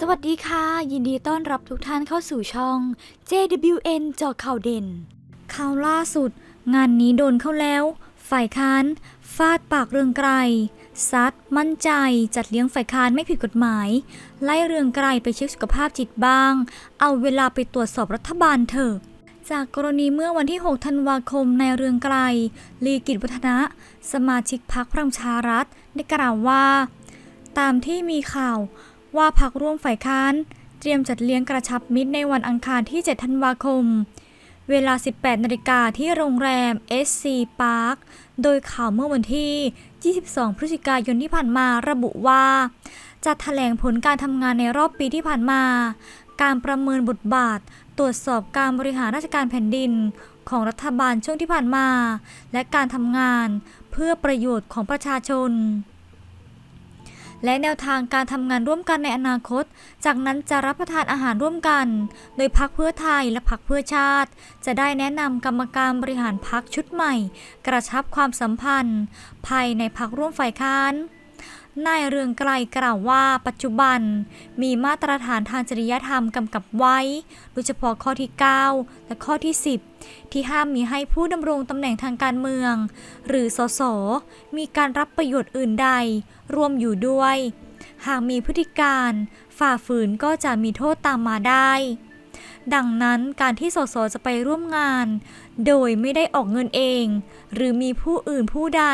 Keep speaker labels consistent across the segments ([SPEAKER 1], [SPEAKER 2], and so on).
[SPEAKER 1] สวัสดีค่ะ ยินดีต้อนรับทุกท่านเข้าสู่ช่อง JWN จอข่าวเด่น ข่าวล่าสุด งานนี้โดนเข้าแล้ว ฝ่ายค้าน ฟาดปากเรืองไกรซัดมั่นใจจัดเลี้ยงฝ่ายค้านไม่ผิดกฎหมาย ไล่เรืองไกรไปเช็คสุขภาพจิตบ้าง เอาเวลาไปตรวจสอบรัฐบาลเถอะจากกรณีเมื่อวันที่ 6 ธันวาคมในเรืองไกรลีกิจวัฒนะ สมาชิกพรรคพลังชารัฐ ได้กล่าวว่า ตามที่มีข่าว ว่าพักร่วมฝ่ายค้าน เตรียมจัดเลี้ยงกระชับมิตรในวันอังคารที่ 7 ธันวาคม เวลา 18 นาฬิกาที่โรงแรม SC Park โดยข่าวเมื่อวันที่ 22 พฤศจิกายนที่ผ่านมาระบุว่า จะแถลงผลการทำงานในรอบปีที่ผ่านมา การประเมินบทบาท ตรวจสอบการบริหารราชการแผ่นดินของรัฐบาลช่วงที่ผ่านมา และการทำงานเพื่อประโยชน์ของประชาชน และแนวทางการทำงานร่วมกันในอนาคต จากนั้นจะรับประทานอาหารร่วมกัน โดยพักเพื่อไทยและพักเพื่อชาติ จะได้แนะนำกรรมการบริหารพักชุดใหม่ กระชับความสัมพันธ์ ภายในพักร่วมฝ่ายค้าน นายเรืองไกลกล่าวว่าปัจจุบันมีมาตรฐานทางจริยธรรมกำกับไว้ โดยเฉพาะข้อที่ 9 และข้อที่ 10 ที่ห้ามมีให้ผู้ดำรงตำแหน่งทางการเมือง หรือสส มีการรับประโยชน์อื่นใดรวมอยู่ด้วย หากมีพฤติการ ฝ่าฝืนก็จะมีโทษตามมาได้ ดังนั้นการที่สสจะไปร่วมงาน โดยไม่ได้ออกเงินเอง หรือมีผู้อื่นผู้ใด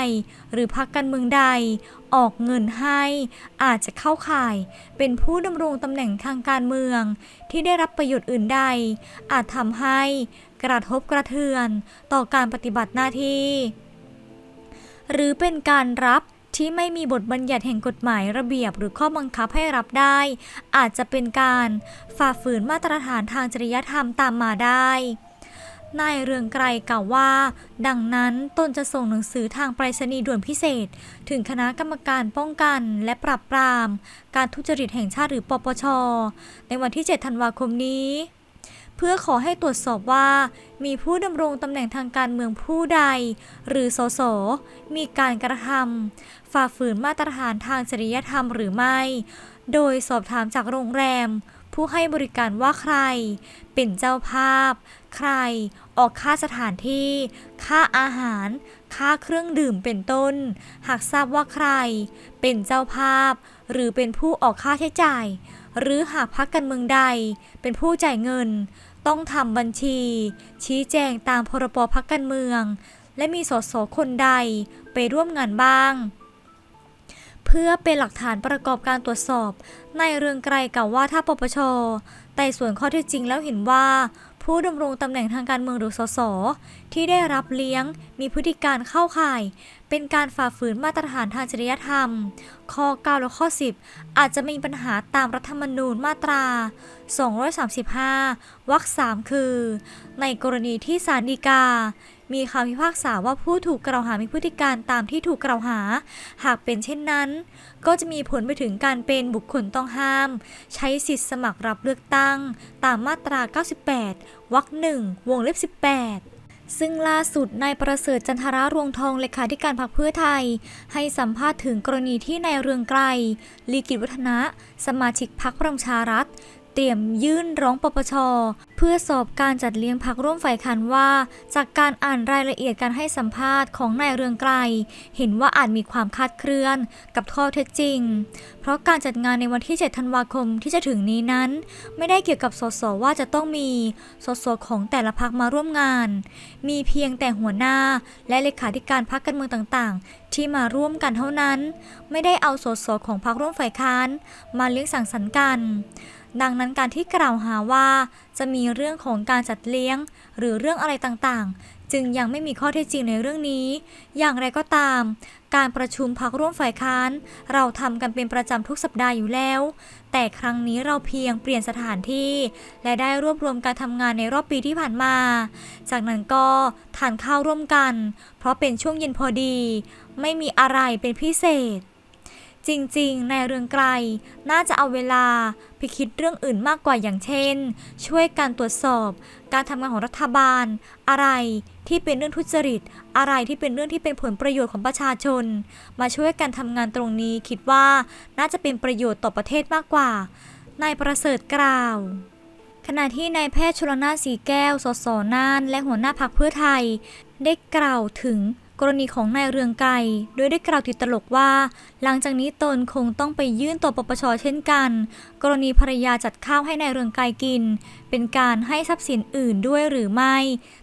[SPEAKER 1] หรือพรรคการเมืองใด ออกเงินให้ อาจจะเข้าข่าย เป็นผู้ดำรงตำแหน่งทางการเมือง ที่ได้รับประโยชน์อื่นใด อาจทำให้กระทบกระเทือนต่อการปฏิบัติหน้าที่ หรือเป็นการรับ ที่ไม่มีบทบัญญัติแห่งกฎหมายระเบียบหรือข้อบังคับให้รับได้ อาจจะเป็นการฝ่าฝืนมาตรฐานทางจริยธรรมตามมาได้นายเรืองไกรกล่าวว่า ดังนั้นตนจะส่งหนังสือทางไปรษณีย์ด่วนพิเศษ ถึงคณะกรรมการป้องกันและปราบปราม การทุจริตแห่งชาติหรือปปช ในวันที่ 7 ธันวาคมนี้ พื่อขอให้ตรวจสอบว่า มีผู้ดำรงตำแหน่งทางการเมืองผู้ใด หรือสส มีการกระทำฝ่าฝืนมาตรฐานทางจริยธรรมหรือไม่ โดยสอบถามจากโรงแรม ผู้ให้บริการว่าใคร เป็นเจ้าภาพ ใคร ออกค่าสถานที่ ค่าอาหาร ค่าเครื่องดื่มเป็นต้น หากทราบว่าใคร เป็นเจ้าภาพ หรือเป็นผู้ออกค่าใช้จ่ายหรือหากพักการเมืองใดเป็นผู้จ่ายเงิน ต้องทำบัญชี ชี้แจงตามพรบพักการเมือง และมีสสคนใดไปร่วมงานบ้าง เพื่อเป็นหลักฐานประกอบการตรวจสอบนายเรืองไกรกล่าวว่าถ้าปปชไต่สวนข้อเท็จจริงแล้วเห็นว่า ผู้ดำรงตำแหน่งทางการเมืองหรือสสที่ได้รับเลี้ยงมีพฤติการเข้าข่าย เป็นการฝ่าฝืนมาตรฐานทางจริยธรรม ข้อ 9 และข้อ 10 อาจจะมีปัญหาตามรัฐธรรมนูญมาตรา 235 วรรค3คือ ในกรณีที่ศาลฎีกา มีคำพิพากษาว่าผู้ถูกกล่าวหามีพฤติการตามที่ถูกกล่าวหา หากเป็นเช่นนั้น ก็จะมีผลไปถึงการเป็นบุคคลต้องห้าม ใช้สิทธิสมัครรับเลือกตั้ง ตามมาตรา 98 วรรคหนึ่งวงเล็บ 18ซึ่งล่าสุดนายประเสริฐจันทรารวงทองเลขาธิการพรรคเพื่อไทย ให้สัมภาษณ์ถึงกรณีที่นายเรืองไกรลีกิจวัฒนะ สมาชิกพรรคพลังประชารัฐ เตรียมยื่นร้องปปช เพื่อสอบการจัดเลี้ยงพักร่วมฝ่ายค้านว่า จากการอ่านรายละเอียดการให้สัมภาษณ์ของนายเรืองไกรเห็นว่าอาจมีความคาดเคลื่อนกับข้อเท็จจริง เพราะการจัดงานในวันที่ 7 ธันวาคมที่จะถึงนี้นั้น ไม่ได้เกี่ยวกับสสว่าจะต้องมีสสของแต่ละพักมาร่วมงาน มีเพียงแต่หัวหน้าและเลขาธิการพรรคการเมืองต่างๆ ที่มาร่วมกันเท่านั้น ไม่ได้เอาสสของพรรคร่วมฝ่ายค้านมาเลี้ยงสังสรรค์กัน ดังนั้นการที่กล่าวหาว่าจะมีเรื่องของการจัดเลี้ยง หรือเรื่องอะไรต่างๆ จึงยังไม่มีข้อเท็จจริงในเรื่องนี้ อย่างไรก็ตาม การประชุมพักร่วมฝ่ายค้าน เราทำกันเป็นประจำทุกสัปดาห์อยู่แล้ว แต่ครั้งนี้เราเพียงเปลี่ยนสถานที่ และได้รวบรวมการทำงานในรอบปีที่ผ่านมา จากนั้นก็ทานข้าวร่วมกัน เพราะเป็นช่วงเย็นพอดี ไม่มีอะไรเป็นพิเศษ จริงๆ ในายเรืองไกลน่าจะเอาเวลาไปคิดเรื่องอื่นมากกว่าอย่างเช่น ช่วยการตรวจสอบ การทำงานของรัฐบาล อะไรที่เป็นเรื่องทุจริต อะไรที่เป็นเรื่องที่เป็นผลประโยชน์ของประชาชน มาช่วยกันทำงานตรงนี้คิดว่าน่าจะเป็นประโยชน์ต่อประเทศมากกว่านายประเสริฐกล่าวขณะที่นายแพทย์ชลนาสีแก้ว สสน่าน และหัวหน้าพักเพื่อไทย ได้กล่าวถึง กรณีของนายเรืองไกรโดยได้กล่าวติดตลกว่า หลังจากนี้ตนคงต้องไปยื่นต่อปปชเช่นกัน กรณีภรรยาจัดข้าวให้นายเรืองไกรกิน เป็นการให้ทรัพย์สินอื่นด้วยหรือไม่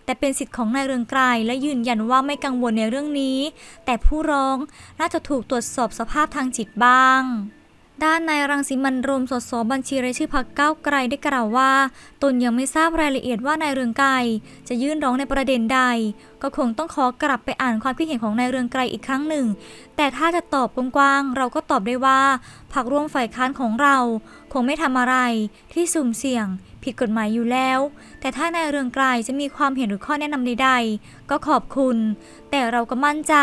[SPEAKER 1] แต่เป็นสิทธิ์ของนายเรืองไกรและยืนยันว่าไม่กังวลในเรื่องนี้ แต่ผู้ร้องน่าจะถูกตรวจสอบสภาพทางจิตบ้าง ด้านนายรังสิมันรมสสบัญชีรายชื่อพักก้าวไกลได้กล่าวว่า ตนยังไม่ทราบรายละเอียดว่านายเรืองไกรจะยื่นร้องในประเด็นใด ก็คงต้องขอกลับไปอ่านความคิดเห็นของนายเรืองไกรอีกครั้งหนึ่ง แต่ถ้าจะตอบกว้างๆเราก็ตอบได้ว่าพักร่วมฝ่ายค้านของเรา คงไม่ทำอะไรที่สุ่มเสี่ยง ผิดกฎหมายอยู่แล้ว แต่ถ้านายเรืองไกรจะมีความเห็นหรือข้อแนะนำใดๆก็ขอบคุณ แต่เราก็มั่นใจ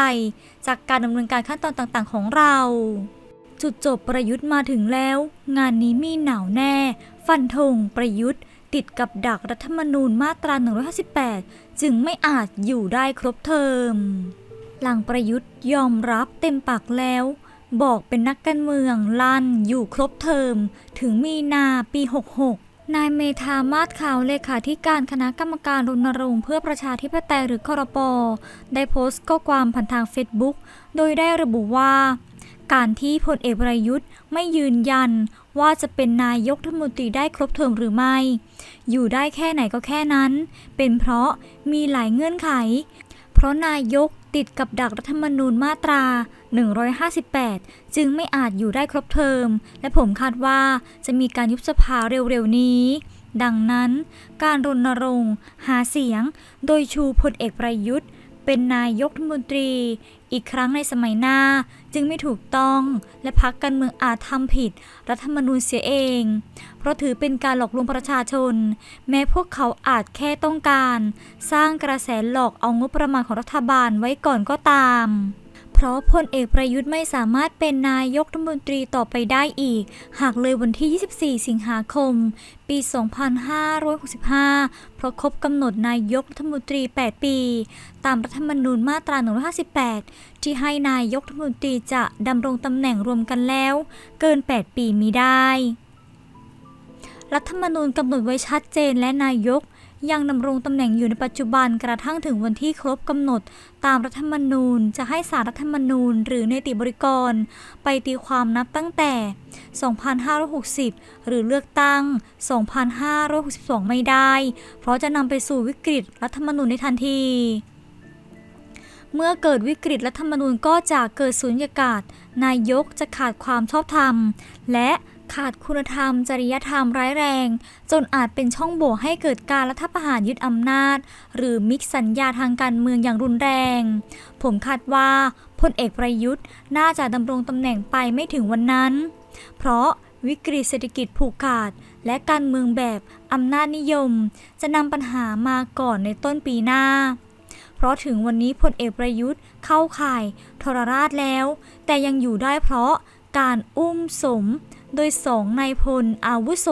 [SPEAKER 1] จากการดำเนินการขั้นตอนต่างๆ ของเรา จุดจบประยุทธ์มาถึงแล้ว งานนี้มีหนาวแน่ ฟันธงประยุทธ์ ติดกับดักรัฐธรรมนูญมาตรา 158 จึงไม่อาจอยู่ได้ครบเทอม หลังประยุทธ์ยอมรับเต็มปากแล้ว บอกเป็นนักการเมืองลั่นอยู่ครบเทอม ถึงมีนาปี 66นายเมธามาศขาวเลขาธิการคณะกรรมการรณรงค์เพื่อประชาธิปไตยหรือคอรปอได้โพสต์ข้อความผ่านทางเฟซบุ๊ก โดยได้ระบุว่า การที่พลเอกประยุทธ์ไม่ยืนยันว่าจะเป็นนายกรัฐมนตรีได้ครบเทอมหรือไม่ อยู่ได้แค่ไหนก็แค่นั้น เป็นเพราะมีหลายเงื่อนไข เพราะนายกติดกับดักรัฐธรรมนูญมาตรา 158 จึงไม่อาจอยู่ได้ครบเทอม และผมคาดว่าจะมีการยุบสภาเร็วๆนี้ดังนั้น การรณรงค์หาเสียง โดยชูพลเอกประยุทธ์ เป็นนายกรัฐมนตรี อีกครั้งในสมัยหน้าจึงไม่ถูกต้องและพักการเมืองอาจทำผิด รัฐธรรมนูญเสียเอง เพราะถือเป็นการหลอกลวงประชาชน แม้พวกเขาอาจแค่ต้องการ สร้างกระแสหลอกเอางบประมาณของรัฐบาลไว้ก่อนก็ตาม เพราะพลเอกประยุทธ์ไม่สามารถเป็นนายกรัฐมนตรีต่อไปได้อีก หากเลยวันที่ 24 สิงหาคม ปี 2565 เพราะครบกำหนดนายกรัฐมนตรี 8 ปี ตามรัฐธรรมนูญมาตรา 158 ที่ให้นายกรัฐมนตรีจะดำรงตำแหน่งรวมกันแล้ว เกิน 8 ปีมีได้ รัฐธรรมนูญกำหนดไว้ชัดเจนและนายก ยังดำรงตำแหน่งอยู่ในปัจจุบันกระทั่งถึงวันที่ครบกำหนด ตามรัฐธรรมนูญ จะให้สารรัฐธรรมนูญ หรือเนติบริกร ไปตีความนับตั้งแต่ 2560 หรือเลือกตั้ง 2562 ไม่ได้ เพราะจะนำไปสู่วิกฤตรัฐธรรมนูญในทันทีเมื่อเกิดวิกฤตรัฐธรรมนูญก็จะเกิดสุญญากาศ นายกจะขาดความชอบธรรม และ ขาดคุณธรรม จริยธรรมร้ายแรง จนอาจเป็นช่องโหว่ให้เกิดการรัฐประหารยึดอำนาจ หรือมิกสัญญาทางการเมืองอย่างรุนแรง ผมคาดว่าพลเอกประยุทธ์น่าจะดำรงตำแหน่งไปไม่ถึงวันนั้น เพราะวิกฤตเศรษฐกิจผูกขาด และการเมืองแบบอำนาจนิยม จะนำปัญหามาก่อนในต้นปีหน้า เพราะถึงวันนี้พลเอกประยุทธ์เข้าข่ายทรราชแล้ว แต่ยังอยู่ได้เพราะการอุ้มสม โดยสองนายพลอาวุโส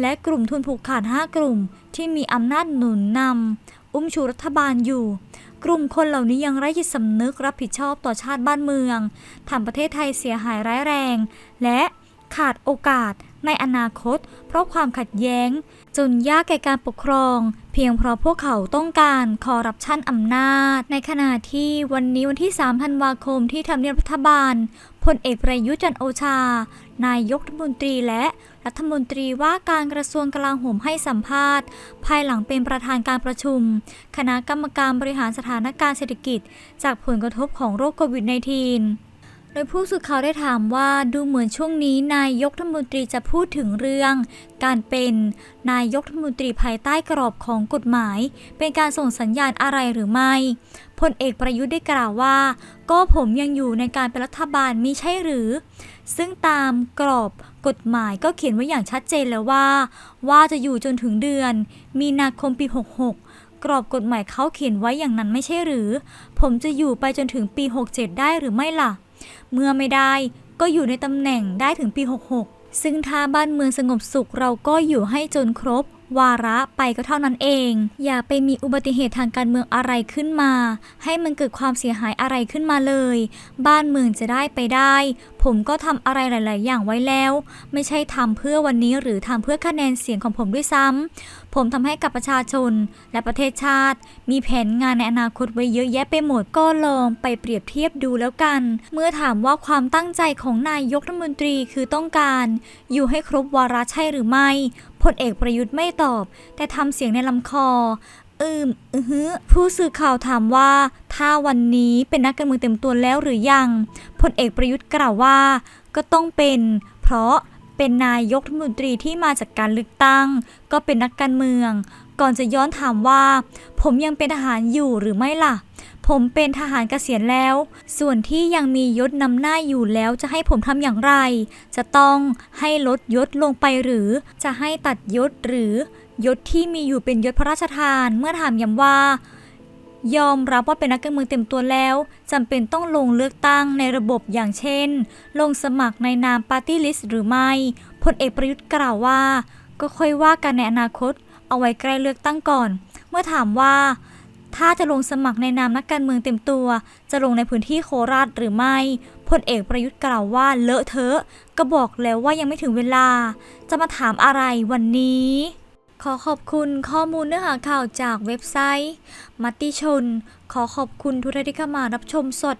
[SPEAKER 1] และกลุ่มทุนผูกขาด 5 กลุ่มที่มีอำนาจหนุนนำอุ้มชูรัฐบาลอยู่ กลุ่มคนเหล่านี้ยังไร้จิตสำนึกรับผิดชอบต่อชาติบ้านเมืองทำประเทศไทยเสียหายร้ายแรง และขาดโอกาสในอนาคต เพราะความขัดแย้ง จนยากแก่การปกครอง เพียงเพราะพวกเขาต้องการคอร์รัปชันอำนาจ ในขณะที่วันนี้วันที่ 3 ธันวาคมที่ทำเนียบรัฐบาลพลเอกประยุจันโอชา นายกรัฐมนตรีและรัฐมนตรีว่าการกระทรวงกลาโหมให้สัมภาษณ์ ภายหลังเป็นประธานการประชุม คณะกรรมการบริหารสถานการณ์เศรษฐกิจ จากผลกระทบของโรคโควิด -19 ดยผู้สื่อข่าวได้ถามว่าดูเหมือนช่วงนี้นายกรัฐมนตรีจะพูดถึงเรื่อง การเป็นนายกรัฐมนตรีภายใต้กรอบของกฎหมาย เป็นการส่งสัญญาณอะไรหรือไม่พลเอกประยุทธ์ได้กล่าวว่า ก็ผมยังอยู่ในการเป็นรัฐบาลมิใช่หรือ ซึ่งตามกรอบกฎหมายก็เขียนไว้อย่างชัดเจนแล้วว่า ว่าจะอยู่จนถึงเดือน มีนาคมปี 66 กรอบกฎหมายเขาเขียนไว้อย่างนั้นไม่ใช่หรือ ผมจะอยู่ไปจนถึงปี 67 ได้หรือไม่ล่ะ เมื่อไม่ได้ก็อยู่ในตำแหน่งได้ถึงปี 66 ซึ่งถ้าบ้านเมืองสงบสุขเราก็อยู่ให้จนครบ วาระไปก็เท่านั้นเอง อย่าไปมีอุบัติเหตุทางการเมืองอะไรขึ้นมา ให้มันเกิดความเสียหายอะไรขึ้นมาเลย บ้านเมืองจะได้ไปได้ผมก็ทำอะไรหลาย ๆ อย่างไว้แล้ว ไม่ใช่ทำเพื่อวันนี้หรือทำเพื่อคะแนนเสียงของผมด้วยซ้ำผมทำให้กับประชาชนและประเทศชาติ มีแผนงานในอนาคตไว้เยอะแยะไปหมดก็ลองไปเปรียบเทียบดูแล้วกัน เมื่อถามว่าความตั้งใจของนายกรัฐมนตรีคือต้องการ อยู่ให้ครบวาระใช่หรือไม่พลเอกประยุทธ์ไม่ตอบ แต่ทำเสียงในลำคอ อืมอือฮึผู้สื่อข่าวถามว่า ถ้าวันนี้เป็นนักการเมืองเต็มตัวแล้วหรือยังพลเอกประยุทธ์กล่าวว่า ก็ต้องเป็น เพราะเป็นนายกรัฐมนตรีที่มาจากการเลือกตั้ง ก็เป็นนักการเมือง ก่อนจะย้อนถามว่า ผมยังเป็นทหารอยู่หรือไม่ล่ะ ผมเป็นทหารเกษียณแล้ว ส่วนที่ยังมียศนำหน้าอยู่แล้วจะให้ผมทำอย่างไร จะต้องให้ลดยศลงไปหรือ จะให้ตัดยศหรือ ยศที่มีอยู่เป็นยศพระราชทานเมื่อถามย้ำว่า ยอมรับว่าเป็นนักการเมืองเต็มตัวแล้วจำเป็นต้องลงเลือกตั้งในระบบอย่างเช่น ลงสมัครในนามปาร์ตี้ลิสต์หรือไม่พลเอกประยุทธ์กล่าวว่า ก็ค่อยว่ากันในอนาคต เอาไว้ใกล้เลือกตั้งก่อน เมื่อถามว่า ถ้าจะลงสมัครในนามนักการเมืองเต็มตัว จะลงในพื้นที่โคราชหรือไม่พลเอกประยุทธ์กล่าวว่าเลอะเทอะ ก็บอกแล้วว่ายังไม่ถึงเวลา จะมาถามอะไรวันนี้ ขอขอบคุณข้อมูลเนื้อหาข่าวจากเว็บไซต์ มัตติชน ขอขอบคุณทุกท่านที่เข้ามารับชมสด